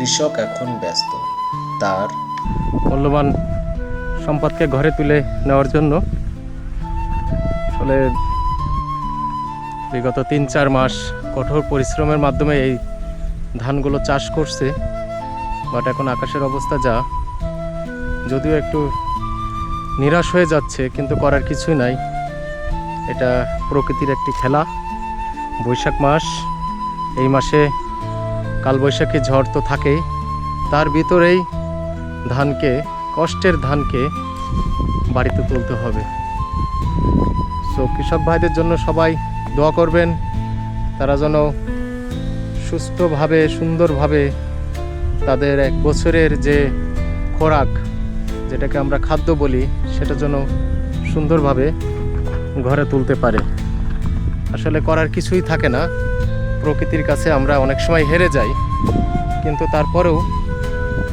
কৃষক এখন ব্যস্ত। তার মূল্যবান সম্পদকে ঘরে তুলে নেওয়ার জন্য আসলে বিগত তিন চার মাস কঠোর পরিশ্রমের মাধ্যমে এই ধানগুলো চাষ করছে। বাট এখন আকাশের অবস্থা যা, যদিও একটু নিরাশ হয়ে যাচ্ছে, কিন্তু করার কিছুই নাই। এটা প্রকৃতির একটি খেলা। বৈশাখ মাস, এই মাসে কালবৈশাখী ঝড় তো থাকেই। তার ভিতরেই ধানকে, কষ্টের ধানকে বাড়িতে তুলতে হবে। সো কৃষক ভাইদের জন্য সবাই দোয়া করবেন, তারা যেন সুস্থভাবে, সুন্দরভাবে তাদের এক বছরের যে খোরাক, যেটাকে আমরা খাদ্য বলি, সেটা যেন সুন্দরভাবে ঘরে তুলতে পারে। আসলে করার কিছুই থাকে না। প্রকৃতির কাছে আমরা অনেক সময় হেরে যাই, কিন্তু তারপরেও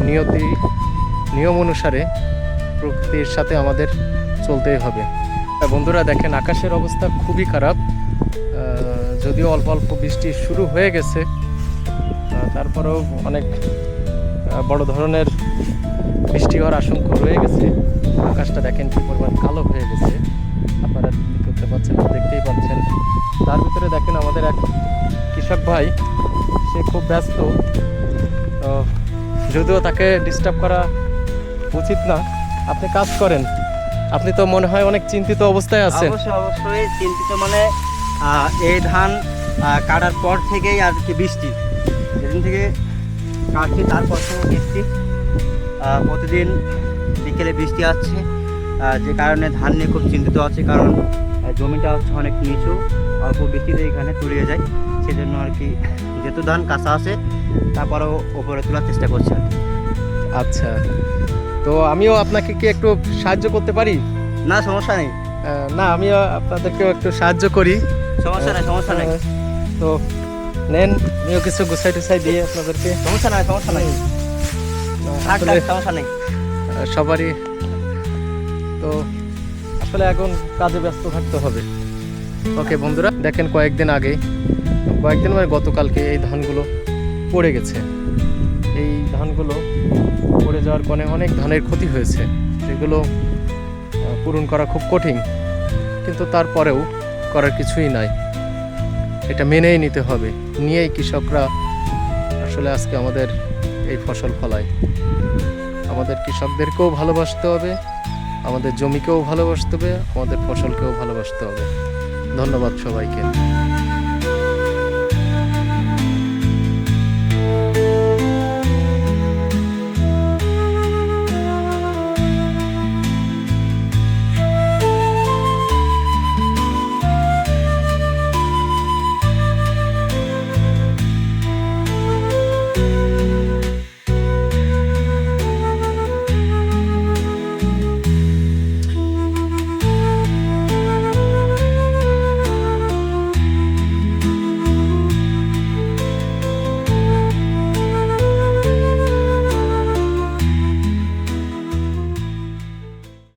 নিয়তি, নিয়ম অনুসারে প্রকৃতির সাথে আমাদের চলতেই হবে। বন্ধুরা, দেখেন আকাশের অবস্থা খুবই খারাপ। যদিও অল্প অল্প বৃষ্টি শুরু হয়ে গেছে তারপরেও অনেক বড় ধরনের বৃষ্টি হওয়ার আশঙ্কা রয়ে গেছে। আকাশটা দেখেন কি পরিমাণ কালো হয়ে গেছে। আপনারা করতে পারছেন দেখতেই পাচ্ছেন। তার ভিতরে দেখেন আমাদের এক কৃষক ভাই, সে খুব ব্যস্ত। তো যদিও তাকে ডিস্টার্ব করা উচিত না, আপনি কাজ করেন। আপনি তো মনে হয় অনেক চিন্তিত অবস্থায় আছেন। অবশ্যই অবশ্যই। চিন্তিত মানে এই ধান কাটার পর থেকেই আর কি বৃষ্টি। যেদিন থেকে কাটছি, তারপর থেকে বৃষ্টি। প্রতিদিন বিকেলে বৃষ্টি আসছে। যে কারণে ধান নিয়ে খুব চিন্তিত আছে, কারণ জমিটা হচ্ছে অনেক নিচু। অল্প বৃষ্টিতে এখানে তলিয়ে যায়। সেজন্য আর কি যেহেতু ধান কাঁচা আছে তারপরেও ওপরে তোলার চেষ্টা করছে আর কি। আচ্ছা। তো আমিও আপনাকে কি একটু সাহায্য করতে পারি? না সমস্যা নেই। না আমিও আপনাদেরকেও একটু সাহায্য করি। সমস্যা নেই সমস্যা নেই। তো নেন আমিও কিছু গুছাই টুছাই দিয়ে আপনাদেরকে সমস্যা নাই সমস্যা নাই। সমস্যা নেই। সবারই তো আসলে এখন কাজে ব্যস্ত থাকতে হবে। ওকে বন্ধুরা দেখেন কয়েকদিন আগে কয়েকদিন মানে গতকালকে এই ধানগুলো পড়ে গেছে। এই ধানগুলো পড়ে যাওয়ার কারণে অনেক ধানের ক্ষতি হয়েছে সেগুলো পূরণ করা খুব কঠিন। কিন্তু তারপরেও করার কিছুই নাই। এটা মেনেই নিতে হবে। নিয়েই কৃষকরা আসলে আজকে আমাদের এই ফসল ফলায়। আমাদের কৃষকদেরকেও ভালোবাসতে হবে, আমাদের জমিকেও ভালোবাসতে হবে, আমাদের ফসলকেও ভালোবাসতে হবে। ধন্যবাদ সবাইকে।